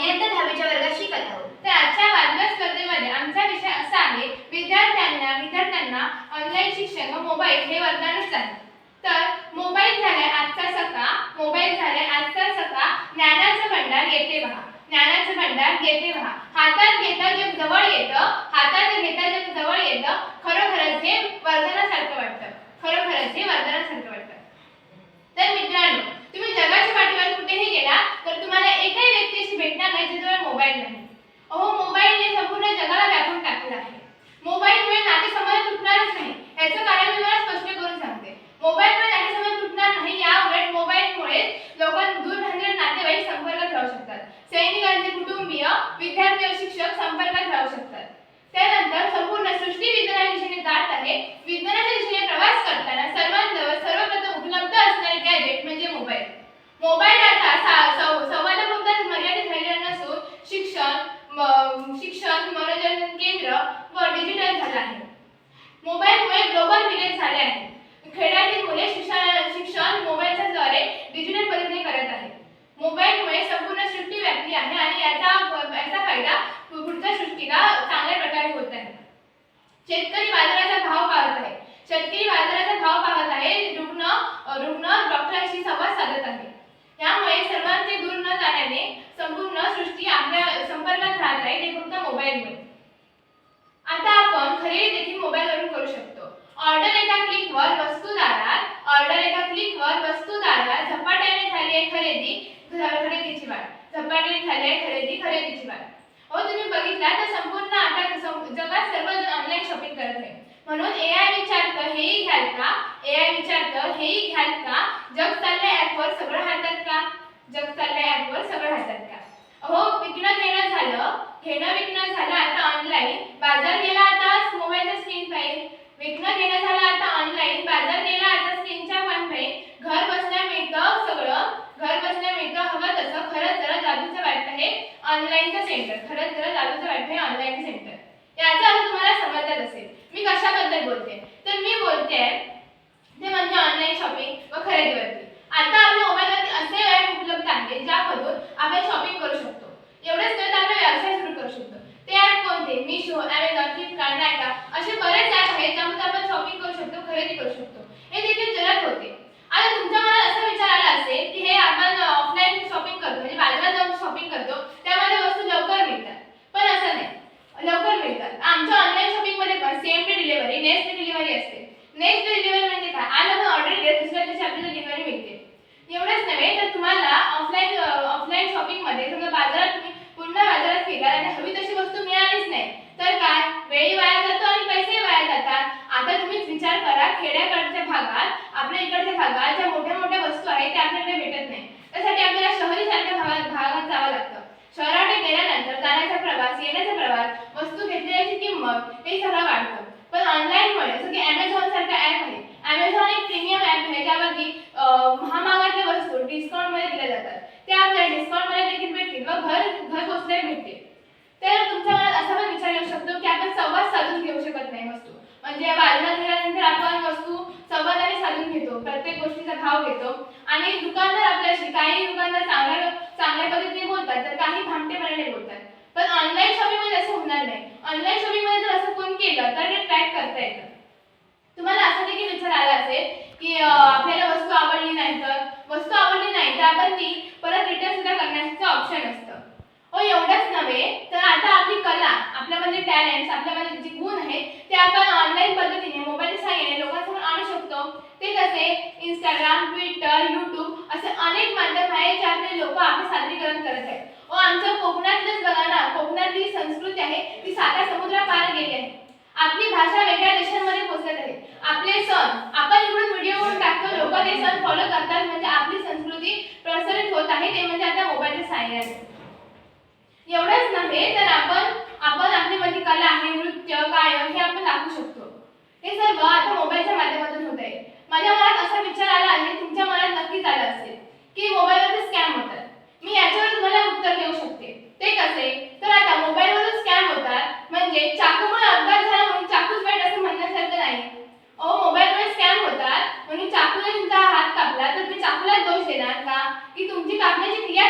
इयत्ता दहावीच्या वर्गात शिकत आहोत. तर आजच्या वादग्रस्त स्पर्धेमध्ये आमचा विषय असा आहे विद्यार्थ्यांना विद्यार्थ्यांना ऑनलाईन शिक्षण व मोबाईल हे वरदानच आहे. तर मोबाईल झाले आजचा सका मोबाईल झाले आजचा सका ज्ञानाचं भंडार येते व्हा ज्ञानाचं भंडार येते व्हा हातात घेता जग जवळ येतं हातात घेता जग जवळ येतं खरोखरच हे वरदानासारखं वाटतं. खरोखरच हे वरदानासारखं वाटतं. तर मित्रांनो तुम्ही जगाच्या पाठीवर कुठेही गेला तर तुम्हाला एकही व्यक्तीशी भेटणार नाही ज्याजवळ मोबाईल नाही अहो मोबाईलने संपूर्ण जगाला व्यापून टाकलं आहे मोबाईलमुळे नातेसंबंध तुटणारच नाही याचं कारण मी मला स्पष्ट करून सांगते मोबाईलमुळे नातेसंबंध तुटणार नाही या उलट मोबाईलमुळे लोकांना दूर राहणारे नातेवाईक संपर्कात राहू शकतात सैनिकांचे कुटुंबीय विद्यार्थी व शिक्षक संपर्कात राहू शकतात त्यानंतर संपूर्ण सृष्टी विज्ञानाच्या दिशेने जात आहे विज्ञानाच्या दिशेने प्रवास करताना सर्वांजवळ सर्वप्रथम उपलब्ध असणारे गॅजेट म्हणजे मोबाईल मोबाईल आता सा- सं- संवादापुरता मर्यादित राहिलेला नसून शिक्षण म- शिक्षण मनोरंजन केंद्र व आहे. मोबाईलमुळे ग्लोबल विलेज झाले आहे. खेड्यातील मुले शिक्षण शिक्षण मोबाईलच्या द्वारे डिजिटल पद्धतीने करत आहेत. मोबाईलमुळे संपूर्ण सृष्टी व्यापली आहे आणि याचा याचा फायदा पुढच्या सृष्टीला चांगल्या प्रकारे होत आहे. शेतकरी बाजाराचा भाव पाहत आहे. शेतकरी बाजाराचा भाव पाहत आहे रुग्ण रुग्ण डॉक्टरांशी संवाद साधत आहे. यामुळे सर्वांचे दूर न जाण्याने संपूर्ण सृष्टी आपल्या संपर्कात राहत आहे ते फक्त मोबाईलमुळे. आता आपण खरेदी देखील मोबाईलवरून करू शकतो. ऑर्डर एका क्लिकवर वस्तू दारात ऑर्डर एका क्लिकवर वस्तू दारात झपाट्याने झाली आहे खरेदी खरेदीची वाट. झपाट्याने झाली आहे खरेदी खरेदीची वाट. हो तुम्ही बघितला तर संपूर्ण आता जगात सर्वजण ऑनलाईन शॉपिंग करत आहे. म्हणून ए आय विचारतं हेही घ्याल का? ए आय विचारतं हेही घ्याल का? जग चालल्या ऍपवर सगळं हातात का? जग चालल्या ऍपवर सगळं हातात का? हो विकणं घेणं झालं. घेणं विकणं झालं आता ऑनलाईन बाजार गेला आता मोबाईलच्या स्क्रीन पाहिजे. विकणं घेणं झालं आता ऑनलाईन बाजार गेला आता स्क्रीनच्या पण पाहिजे. घर बसल्या मिळतं सगळं. घर बसल्या मिळतं. हवं तसं खरंच जरा जादूचं वाटतं हे. ऑनलाईनचं सेंटर खरंच जरा जादूचं वाटतं हे ऑनलाईनचं सेंटर याचा अर्थ तुम्हाला समजत असेल मी कशाबद्दल बोलते तर मी बोलते ते म्हणजे ऑनलाईन शॉपिंग व खरेदीवरती आता आपल्या मोबाईलवरती असे ॲप उपलब्ध आहेत ज्यामधून आपण शॉपिंग करू शकतो एवढंच नव्हे तर आपला व्यवसाय सुरू करू शकतो ते ॲप कोणते मिशो ॲमेझॉन फ्लिपकार्ट नायका असे बरेच ॲप आहेत ज्यामध्ये आपण शॉपिंग करू शकतो खरेदी करू शकतो हे देखील जगात होते आता तुमच्या मनात असा विचार आला असेल की हे आपण ऑफलाईन शॉपिंग करतो म्हणजे बाजारात जाऊन शॉपिंग करतो त्यामध्ये वस्तू लवकर मिळतात पण असं नाही लवकर मिळतात आमच्या ऑनलाईन शॉपिंगमध्ये पण same day delivery next day delivery असते नेक्स्ट डे डिलिव्हरी म्हणजे काय आज आपण ऑर्डर केली दुसऱ्या दिवशी आपल्याला डिलिव्हरी मिळते एवढंच नव्हे तर तुम्हाला ऑफलाईन ऑफलाईन शॉपिंगमध्ये समजा बाजारात तुम्ही पूर्ण बाजारात फिरा आणि हवी तशी वस्तू मिळालीच नाही तर काय वेळी वाया जातो आणि पैसे वाया जातात आता तुम्हीच विचार करा खेड्याकडच्या भागात आपल्या इकडच्या भागात ज्या मोठ्या मोठ्या वस्तू आहेत त्या आपल्याकडे भेटत नाही त्यासाठी आपल्याला शहरी सारख्या भागात भागात जावं लागतं शहराकडे गेल्यानंतर जाण्याचा प्रवास येण्याचा प्रवास वस्तू घेतलेल्याची किंमत हे सगळं वाढतं. पण ऑनलाईनमुळे जसं की ॲमेझॉन सारखं ॲप आहे ॲमेझॉन एक प्रीमियम ॲप आहे ज्यावरती महामागातल्या वस्तू डिस्काउंटमध्ये दिल्या जातात. त्या आपल्याला डिस्काउंटमध्ये देखील भेटतील व घर घर पोचल्या भेटतील. तर तुमच्या मनात असा पण विचार येऊ शकतो की आपण संवाद साधून घेऊ शकत नाही वस्तू. म्हणजे बाजारात गेल्यानंतर आपण वस्तू संवादाने साधून घेतो प्रत्येक गोष्टीचा भाव घेतो. आणि दुकानदार आपल्याशी काही दुकानदार चांगल्या चांगल्या पद्धतीने बोलतात तर काही भामटेपणाने बोलतात. पण ऑनलाईन शॉपिंगमध्ये असं होणार नाही. ऑनलाईन शॉपिंगमध्ये जर असं कोण केलं तर ते ट्रॅक करता येतं. तुम्हाला असा देखील विचार आला असेल की आपल्याला वस्तू आवडली नाही तर वस्तू आवडली नाही तर आपण ती परत रिटर्न सुद्धा करण्याचं ऑप्शन असतं. हो एवढंच नव्हे तर आता आपली कला आपल्यामध्ये टॅलेंट्स आपल्यामध्ये जे गुण आहेत ते आपण ऑनलाईन पद्धतीने मोबाईलच्या सहाय्याने लोकांसमोर आणू शकतो ते कसे इंस्टाग्राम ट्विटर यूट्यूब असे अनेक माध्यम आहे ज्यातले लोक आपले सादरीकरण करत आहेत. व आमचं कोकणातलंच बघा ना कोकणातली संस्कृती आहे ती साता समुद्रापार गेली आहे. आपली भाषा वेगळ्या देशांमध्ये पोहोचत आहे. आपले सण आपण इकडून व्हिडिओ करून टाकतो लोक ते सण फॉलो करतात म्हणजे आपली संस्कृती प्रसारित होत आहे ते म्हणजे आता मोबाईलच्या सहाय्याने. एवढंच नव्हे तर आपण आपण आपली मध्ये कला आहे नृत्य गायन हे आपण दाखवू शकतो. हे सर्व आता मोबाईलच्या माध्यमातून होत आहे. माझ्या मनात असा विचार आला आहे तुमच्या मनात नक्कीच आला असेल की मोबाईलवरती स्कॅम होतात. मी याच्यावर तुम्हाला उत्तर देऊ शकते. ते कसे? तर आता मोबाईलवरून स्कॅम होतात म्हणजे चाकूमुळे अपघात झाला म्हणून चाकूच वाईट असं म्हणण्यासारखं नाही. अहो मोबाईलमुळे स्कॅम होतात म्हणून चाकूने तुमचा हात कापला तर ते चाकूलाच दोष देणार का? की तुमची कापण्याची क्रिया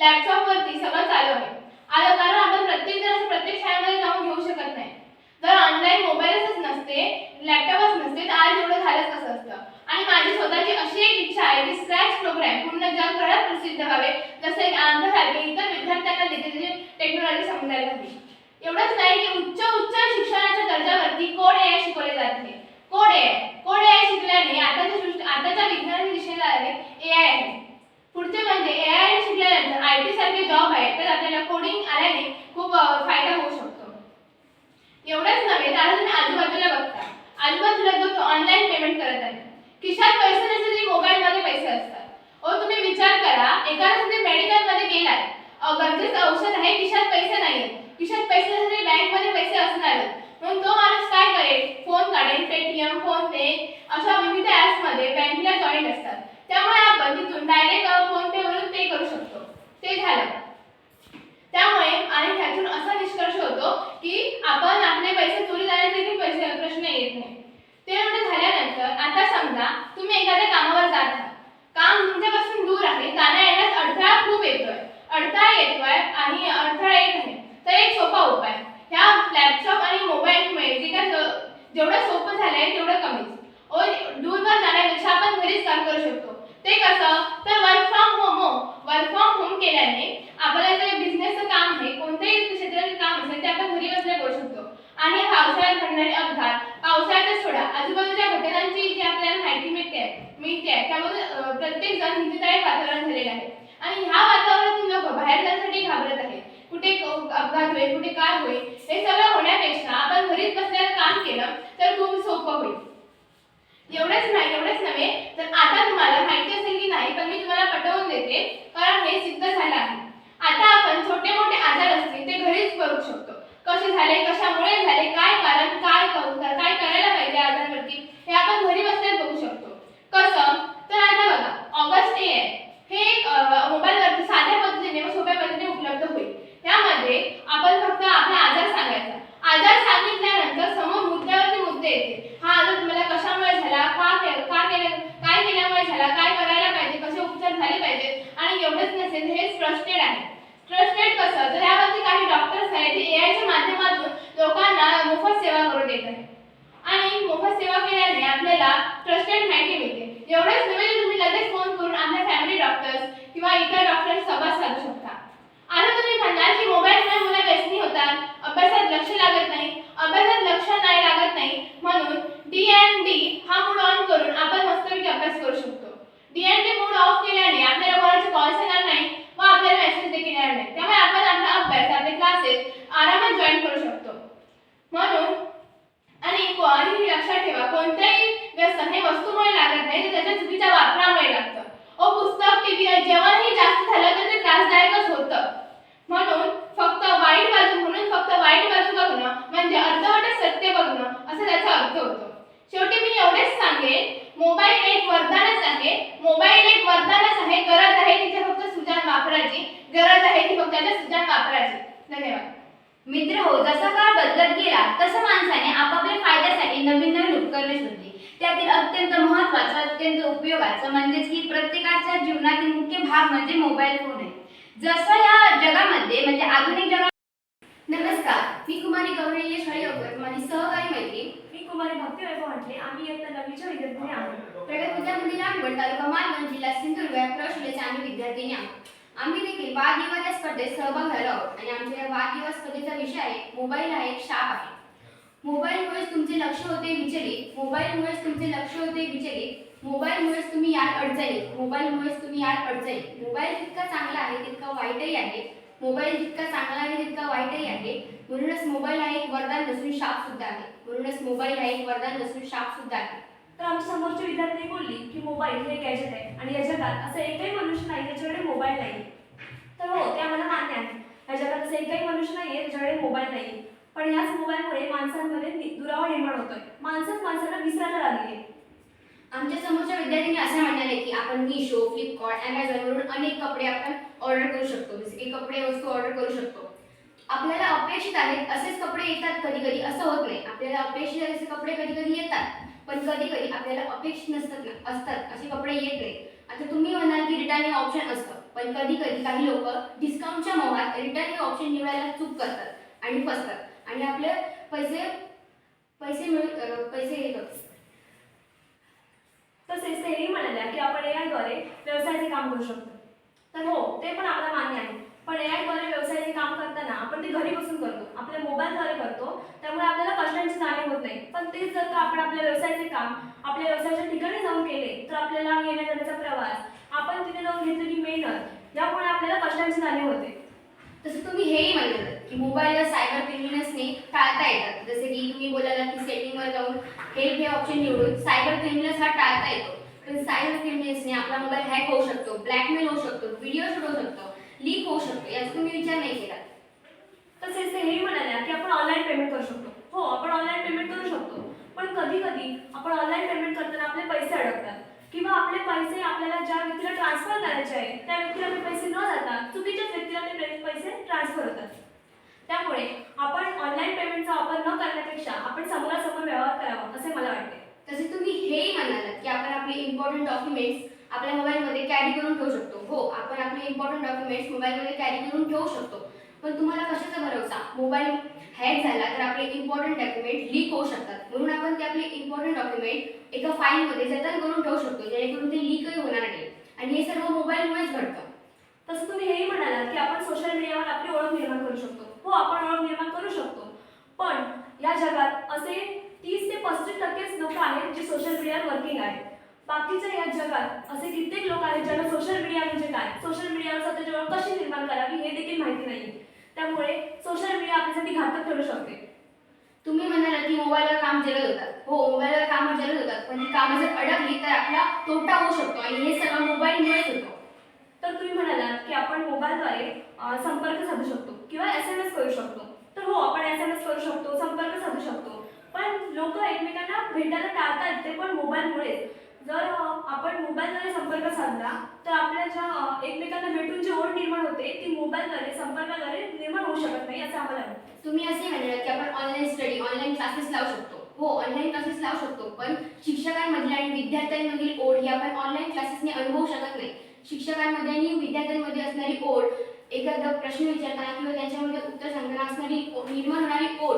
लॅपटॉप वरती लॅपटॉपवरती सगळं चालू आहे. आता कारण आपण प्रत्येक जण असं प्रत्येक शाळेमध्ये जाऊन घेऊ शकत नाही. जर ऑनलाईन मोबाईलच नसते लॅपटॉपच नसते तर आज एवढं झालंच कसं असतं? आणि माझी स्वतःची अशी एक इच्छा आहे की स्क्रॅच प्रोग्राम पूर्ण जगभरात प्रसिद्ध व्हावे. जसं एक आंध्रसारखे इतर विद्यार्थ्यांना देखील टेक्नॉलॉजी समजायला हवी एवढंच नाही की उच्च उच्च शिक्षणाच्या दर्जावरती कोड ए शिकवले जाते कोड ए कोड ए शिकल्याने आताच्या सृष्टी आताच्या विज्ञानाच्या दिशेला आले ए आय आहे. पुढचे म्हणजे ए आय शिकल्यानंतर आय टी सारखे जॉब आहेत तर आपल्याला कोडिंग आल्याने खूप फायदा होऊ शकतो. एवढंच नव्हे तर आता तुम्ही आजूबाजूला बघता. आजूबाजूला जो तो ऑनलाईन पेमेंट करत आहे खिशात पैसे नसले तरी मोबाईलमध्ये पैसे असतात. ओ तुम्ही विचार करा एखादा तुम्ही मेडिकलमध्ये गेलात गरजेचं औषध आहे खिशात पैसे नाही खिशात पैसे नसले तरी बँकमध्ये पैसे असणारच म्हणून तो माणूस काय करेल? फोन काढेल पेटीएम फोन पे अशा विविध ॲप्समध्ये बँकेला जॉईंट असतात. त्यामुळे आपण तिथून डायरेक्ट फोन पे वरून पे करू शकतो. ते झालं. त्यामुळे आणि त्यातून असा निष्कर्ष होतो की आपण आपले पैसे चोरी जाण्याचे देखील पैसे प्रश्न येत नाही ते एवढं झाल्यानंतर आता समजा तुम्ही एखाद्या कामावर जात आहात काम तुमच्यापासून दूर आहे जाण्या येण्यास अडथळा खूप येतोय अडथळा येतोय आणि अडथळा येत आहे तर एक सोपा उपाय ह्या लॅपटॉप आणि मोबाईलमुळे जे काय स- जेवढं सोपं झालंय तेवढं कमीच ओ दूरवर जाण्यापेक्षा आपण घरीच काम करू शकतो ते कसं तर वर्क फ्रॉम होम हो वर्क फ्रॉम होम केल्याने आपल्याला जे बिझनेसचं काम आहे कोणत्याही क्षेत्रातील काम असेल ते आपण घरी बसल्या करू शकतो आणि पावसाळ्यात घडणारे अपघात पावसाळ्यातच सोडा आजूबाजूच्या घटनांची जी आपल्याला माहिती मिळते आहे त्यामध्ये प्रत्येक जण भीतीदायक वातावरण झालेलं आहे. आणि ह्या वातावरणातून लोक बाहेर जाण्यासाठी घाबरत आहे कुठे अपघात होईल कुठे काय होईल हे सगळं होण्यापेक्षा आपण घरीच बसल्यावर काम केलं तर खूप सोपं होईल. एवढंच नाही एवढंच नव्हे तर आता तुम्हाला माहिती असेल की नाही पण मी तुम्हाला पटवून देते कारण हे सिद्ध झालं आहे. आता आपण छोटे मोठे आजार असतील ते घरीच करू शकतो. कसे झाले कशामुळे झाले काय कारण काय करू काय करायला पाहिजे आजारावरती हे आपण घरी बसल्या कसं? तर आता बघा ऑगस्ट ए आहे हे एक मोबाईलवरती साध्या पद्धतीने व सोप्या पद्धतीने उपलब्ध होईल त्यामध्ये आपण फक्त आपला आजार सांगायचा आजार सांगितल्यानंतर समोर मुद्द्यावरती मुद्दे येते हा आजार तुम्हाला कशामुळे झाला का के- का केलं काय केल्यामुळे झाला काय करायला पाहिजे कसे उपचार झाले पाहिजे आणि एवढंच नसेल तर हे ट्रस्टेड आहे ट्रस्टेड कसं तर यावरती काही डॉक्टर्स आहेत जे एआयच्या माध्यमातून लोकांना मोफत सेवा करून देत आहेत आणि मोफत सेवा केल्याने आपल्याला ट्रस्टेड माहिती मिळते एवढंच नव्हे तर तुम्ही लगेच फोन करून आपल्या फॅमिली डॉक्टर्स किंवा इतर डॉक्टर्स संवाद साधू शकता आता तुम्ही म्हणाल की मोबाईलमुळे मुलं व्यसनी होतात अभ्यासात लक्ष लागत नाही अभ्यासात लक्ष नाही लागत नाही म्हणून डी एन डी हा मूड ऑन करून आपण मस्तपैकी अभ्यास करू शकतो D N D mood off केल्याने आपल्याला कोणाचे कॉल्स येणार नाही व आपल्याला मेसेज देखील येणार नाही त्यामुळे आपण आपला अभ्यास आपले क्लासेस आरामात जॉईन करू शकतो म्हणून आणि को- आणि हे लक्षात ठेवा कोणत्याही व्यसन हे वस्तूमुळे लागत नाही तर त्याच्या चुकीच्या वापरामुळे लागतं ओ पुस्तक टीव्ही जेवण हे जास्त झालं तर ते त्रासदायकच होतं म्हणून फक्त वाईट बाजू म्हणून फक्त वाईट बाजू बघणं म्हणजे अर्धवटच सत्य बघणं असं त्याचा अर्थ होतो शेवटी मी एवढेच सांगेन मोबाईल एक वरदानच आहे मोबाईल एक वरदानच आहे गरज आहे तिथे फक्त सुजान वापरायची गरज आहे ती फक्त त्याच्या सुजान वापरायची धन्यवाद मित्र हो जसा काळ बदलत गेला तसं माणसाने आपापल्या फायद्यासाठी नवीन नवीन उपकरणे शोधली त्यातील अत्यंत महत्त्वाचं अत्यंत उपयोगाचं म्हणजेच की प्रत्येकाच्या भाग म्हणजे मोबाईल फोन आहे. जसं या जगामध्ये म्हणजे आधुनिक जगा नमस्कार मी कुमारी गौरी यशवाळी अवघड माझी सहकारी मैत्रीण. मी कुमारी भक्ती वैभव म्हटले. आम्ही इयत्ता नववीच्या विद्यार्थ्यांनी आहोत. प्रगत विद्या मंदिर रामगड तालुका मालवण जिल्हा सिंधुदुर्ग या प्रशालेचे आम्ही विद्यार्थिनी आहोत. आम्ही देखील वादविवाद या स्पर्धेत सहभाग झालो आहोत आणि आमच्या या वादविवाद स्पर्धेचा विषय आहे मोबाईल हा एक शाप आहे. मोबाईलमुळेच तुमचे लक्ष होते विचलित. मोबाईलमुळेच तुमचे लक्ष होते विचलित. मोबाईलमुळेच तुम्ही यात अडचणीत मोबाईलमुळेच तुम्ही यात अडचणी मोबाईल जितका चांगला आहे तितका वाईटही आहे. मोबाईल जितका चांगला आहे तितका वाईटही आहे. म्हणूनच मोबाईल हा एक वरदान नसून शाप सुद्धा आहे. म्हणूनच मोबाईल हा एक वरदान नसून शाप सुद्धा आहे. तर आमच्या समोरची विद्यार्थी बोलली की मोबाईल हे गॅजेट आहे आणि या जगात असं एकही मनुष्य नाही त्याच्याकडे मोबाईल नाही तर हो ते आम्हाला मान्य आहे. या जगात असं एकही मनुष्य नाही आहे त्याच्याकडे मोबाईल नाही पण याच मोबाईलमुळे माणसांमध्ये दुरावा निर्माण होतोय. माणसंच माणसाला विसरायला लागली आहे आमच्या समोरच्या विद्यार्थ्यांनी असं म्हणाले की आपण मिशो फ्लिपकार्ट अमेझॉनवरून अनेक कपडे आपण ऑर्डर करू शकतो. जसे की कपडे वस्तू ऑर्डर करू शकतो. आपल्याला अपेक्षित आहेत असेच कपडे येतात कधी कधी असं होत नाही. आपल्याला अपेक्षित आहेत असे कपडे कधी कधी येतात. पण कधी कधी आपल्याला अपेक्षित नसतात ना असतात. असे कपडे येत नाही. आता तुम्ही म्हणाल की रिटर्न हे ऑप्शन असतं. पण कधी कधी काही लोक डिस्काउंटच्या मोहात रिटर्न हे ऑप्शन निवडायला चूक करतात आणि फसतात. आणि आपले पैसे पैसे मिळून पैसे हे करतात. तसेच तेही म्हणाल्या की आपण ए आयद्वारे व्यवसायाचे काम करू शकतो. तर हो ते पण आपल्याला मान्य आहे. पण ए आयद्वारे व्यवसायाचे काम करताना आपण ते घरी बसून करतो. आपल्या मोबाईलद्वारे करतो. त्यामुळे आपल्याला कष्टांची जाणीव होत नाही. पण तेच जर का आपण आपल्या व्यवसायाचे काम आपल्या व्यवसायाच्या ठिकाणी जाऊन केले तर आपल्याला येण्या जाण्याचा प्रवास आपण तिथे जाऊन घेतलेली मेहनत यामुळे आपल्याला कष्टांची जाणीव होते. तसं तुम्ही हेही म्हणलं की मोबाईलला सायबर क्रिमिनल्सने टाळता येतात जसे की तुम्ही बोलायला की सेटिंगवर जाऊन हेल्प हे ऑप्शन निवडून सायबर क्रिमिनल्स हा टाळता येतो. पण सायबर क्रिमिनल्सने आपला मोबाईल हॅक होऊ शकतो ब्लॅकमेल होऊ शकतो व्हिडिओ शूट होऊ शकतो लीक होऊ शकतो याचा तुम्ही विचार नाही केला. तसेच ते हे म्हणाल्या की आपण ऑनलाईन पेमेंट करू शकतो. हो आपण ऑनलाईन पेमेंट करू शकतो. पण कधी कधी आपण ऑनलाईन पेमेंट करताना आपले पैसे अडकतात. किंवा आपले पैसे आपल्याला ज्या व्यक्तीला ट्रान्सफर करायचे आहे त्या व्यक्तीला ते पैसे न जाता चुकीच्याच व्यक्तीला ते पैसे ट्रान्सफर होतात. त्यामुळे आपण ऑनलाईन पेमेंटचा वापर न करण्यापेक्षा आपण समोरासमोर व्यवहार करावा असे मला वाटते. तसे तुम्ही हेही म्हणालात की आपण आपले इम्पॉर्टंट डॉक्युमेंट्स आपल्या मोबाईलमध्ये कॅरी करून ठेवू शकतो. हो आपण आपले इम्पॉर्टंट डॉक्युमेंट्स मोबाईलमध्ये कॅरी करून ठेवू शकतो. पण तुम्हाला कशाचा भरोसा? मोबाईल हॅक झाला तर आपले इम्पॉर्टंट डॉक्युमेंट लीक होऊ शकतात. म्हणून आपण ते आपले इम्पॉर्टंट डॉक्युमेंट एका फाईलमध्ये जतन करून ठेवू शकतो जेणेकरून ते लीकही होणार नाही. आणि हे सर्व मोबाईलमुळेच घडतं. तसं तुम्ही हेही म्हणालात की आपण सोशल मीडियावर आपली ओळख निर्माण करू शकतो. हो आपण ओळख निर्माण करू शकतो. पण या जगात असे तीस ते पस्तीस टक्केच लोक आहेत जे सोशल मीडियावर वर्किंग आहेत. बाकीच्या या जगात असे कित्येक लोक आहेत ज्यांना सोशल मीडिया म्हणजे काय? सोशल मीडियावर स्वतःची ओळख कशी निर्माण करावी हे देखील माहिती नाही त्यामुळे सोशल मीडिया आपल्यासाठी घातक ठरू शकते. तुम्ही म्हणालात की मोबाईलवर काम जलद होतात. हो मोबाईलवर कामं जलद होतात. पण ती कामं जर अडकली तर आपला तोटा होऊ शकतो आणि हे सगळं मोबाईलमुळेच होतं. तर तुम्ही म्हणालात की आपण मोबाईलद्वारे संपर्क साधू शकतो किंवा एस एम एस करू शकतो. तर हो आपण एस एम एस करू शकतो संपर्क साधू शकतो. पण लोक एकमेकांना भेटायला टाळतात ते पण मोबाईलमुळे जर अ, आपण मोबाईलद्वारे संपर्क साधला तर आपल्या ज्या एकमेकांना भेटून जी ओढ निर्माण होते ती मोबाईलद्वारे संपर्काद्वारे निर्माण होऊ शकत नाही असं आम्हाला तुम्ही असे म्हणलात की आपण ऑनलाईन स्टडी ऑनलाईन क्लासेस लावू शकतो. हो ऑनलाईन क्लासेस लावू शकतो पण शिक्षकांमधील आणि विद्यार्थ्यांमधील ओढ ही आपण ऑनलाईन क्लासेसने अनुभवू शकत नाही. शिक्षकांमध्ये आणि विद्यार्थ्यांमध्ये असणारी ओढ एखादा प्रश्न विचारताना किंवा त्यांच्यामध्ये उत्तर सांगताना असणारी ओ- निर्माण होणारी ओढ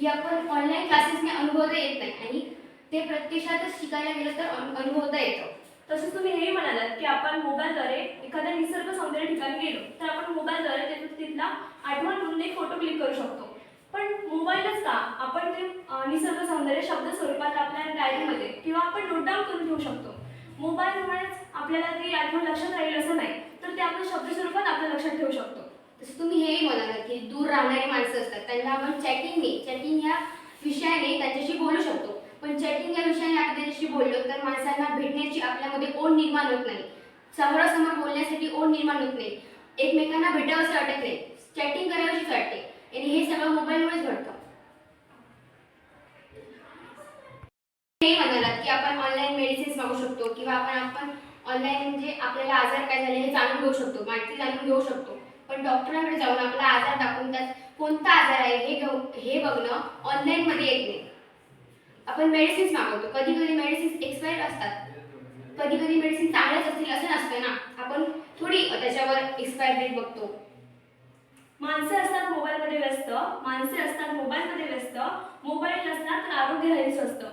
ही आपण ऑनलाईन क्लासेसने अनुभवता येत नाही. आणि ते प्रत्यक्षातच शिकायला गेलं तर अनु- अनुभवता येतं. तसंच तुम्ही हेही म्हणालात की आपण मोबाईलद्वारे एखाद्या निसर्ग सौंदर्य ठिकाणी गेलो तर आपण मोबाईलद्वारे तिथं तिथला आठवण म्हणून एक फोटो क्लिक करू शकतो. पण मोबाईलच का? आपण ते निसर्ग सौंदर्य शब्द स्वरूपात आपल्या डायरीमध्ये किंवा आपण नोट डाऊन करून ठेवू शकतो. मोबाईलमुळेच आपल्याला ती आठवण लक्षात राहील असं नाही तर ते आपण शब्द स्वरूपात आपल्या लक्षात ठेवू शकतो. तसं तुम्ही हेही म्हणालात की दूर राहणारी माणसं असतात. त्यांना आपण चॅटिंगने चॅटिंग ह्या विषयाने त्यांच्याशी बोलू शकतो. पण चॅटिंग या विषयाने आपण त्यांच्याशी बोललो तर माणसांना भेटण्याची आपल्यामध्ये ओढ निर्माण होत नाही. समोरासमोर बोलण्यासाठी ओढ निर्माण होत नाही. एकमेकांना भेटावंसं वाटत नाही. चॅटिंग करावीशीच वाटते. आणि हे सगळं मोबाईलमुळेच घडतं. हे म्हणालात की आपण ऑनलाईन मेडिसिन्स मागू शकतो किंवा आपण आपण ऑनलाईन म्हणजे आपल्याला आजार काय झाले हे जाणून घेऊ शकतो माहिती जाणून घेऊ शकतो. पण डॉक्टरांकडे जाऊन आपला आजार दाखवून त्यात कोणता आजार आहे हे घेऊ हे बघणं ऑनलाईनमध्ये येत नाही. आपण मेडिसिन्स मागवतो. कधी कधी मेडिसिन्स एक्सपायर असतात. कधी कधी मेडिसिन चांगल्याच असतील असं नसतं ना. आपण थोडी त्याच्यावर एक्सपायर डेट बघतो. माणसे असतात मोबाईलमध्ये व्यस्त. माणसे असतात मोबाईलमध्ये व्यस्त. मोबाईल नसणार तर आरोग्य राहील स्वस्त.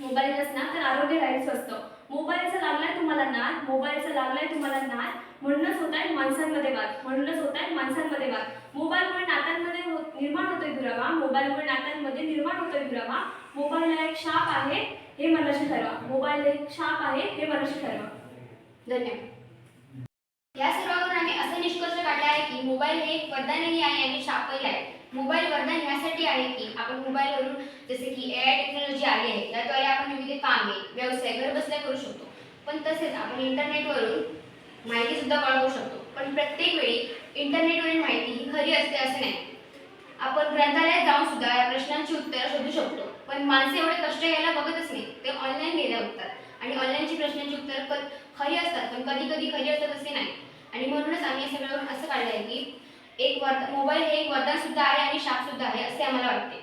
मोबाईल नसणार तर आरोग्य राहील स्वस्त. मोबाईलचा लागलाय तुम्हाला नाद मोबाईलचा लागलाय तुम्हाला नाद म्हणूनच होत आहे माणसांमध्ये वाद. म्हणूनच होत आहे माणसांमध्ये वाद. मोबाईलमुळे नात्यांमध्ये हो- निर्माण होतोय दुरावा. मोबाईलमुळे नात्यांमध्ये निर्माण होतोय दुरावा. मोबाईल हा एक शाप आहे हे मनाशी ठरवा. मोबाईल एक शाप आहे हे मनाशी ठरवा. धन्यवाद. या सर्वांवरून आम्ही असे निष्कर्ष काढले आहे की मोबाईल हे एक वरदानही आहे आणि शापही आहे. मोबाईल वरदान यासाठी आहे की आपण मोबाईलवरून जसे की ए आय टेक्नॉलॉजी आली आहे त्याद्वारे आपण विविध कामे व्यवसाय घर बसल्या करू शकतो. पण तसेच आपण इंटरनेटवरून माहिती सुद्धा कळवू शकतो. पण प्रत्येक वेळी इंटरनेटवरील माहिती ही खरी असते असे नाही. आपण ग्रंथालयात जाऊन सुद्धा या प्रश्नांची उत्तरं शोधू शकतो. पण माणसे एवढे कष्ट घ्यायला बघतच नाही. ते ऑनलाईन गेल्या बघतात. आणि ऑनलाईनची प्रश्नांची उत्तरं क खरी असतात. पण कधी कधी खरी असतात असे नाही. आणि म्हणूनच आम्ही या सगळ्यावरून असं काढलं आहे की एक वर मोबाईल हे एक वरदान सुद्धा आहे आणि शाप सुद्धा आहे असे आम्हाला वाटते.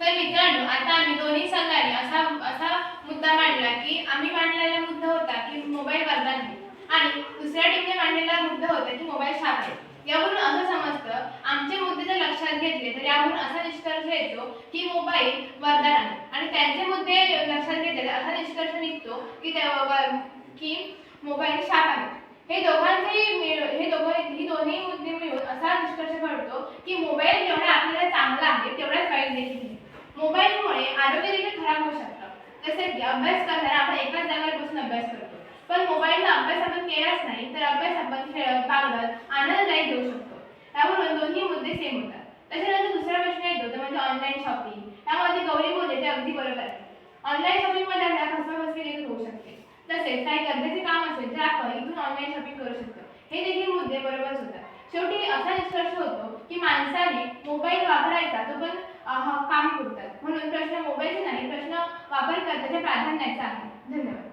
तर मित्रांनो आता आम्ही दोन्ही संघाने असा असा मुद्दा मांडला की आम्ही मांडलेला मुद्दा होता की मोबाईल वरदान आहे. आणि दुसऱ्या टीमने मांडलेला मुद्दा होता की मोबाईल शाप आहे. यावरून असं समजतं आमचे मुद्दे जर लक्षात घेतले तर यावरून असा निष्कर्ष येतो की मोबाईल वरदान आहे. आणि त्यांचे मुद्दे लक्षात घेतले तर असा निष्कर्ष निघतो की की मोबाईल शाप आहे. हे दोघांचेही हे दोघं ही दोन्ही मुद्दे मिळून असा निष्कर्ष घडतो की मोबाईल जेवढा आपल्याला चांगला आहे तेवढाच वाईट देखील आहे. मोबाईलमुळे आरोग्य देखील खराब होऊ शकतं. जसे की अभ्यास करताना आपण एकाच जागेवर बसून अभ्यास करतो. पण मोबाईलला अभ्यास आपण केलाच नाही तर अभ्यास आपण खेळत पागलत आनंददायी घेऊ शकतो. त्यामुळे दोन्ही मुद्दे सेम होतात. त्याच्यानंतर दुसरा प्रश्न येतो तो म्हणजे ऑनलाईन शॉपिंग त्यामध्ये गौरी बोलले ते अगदी बरोबर आहे. ऑनलाईन शॉपिंगमध्ये आपल्याला फसवाफसवी देखील होऊ शकते. तसेच काही गरजेचे काम असेल तर आपण इथून ऑनलाईन शॉपिंग करू शकतो. हे देखील मुद्दे बरोबरच होतात. शेवटी असा निष्कर्ष होतो की माणसाने मोबाईल वापरायचा तो पण काम पुरतात म्हणून प्रश्न मोबाईलचा नाही प्रश्न वापरकर्त्याच्या प्राधान्याचा आहे. धन्यवाद.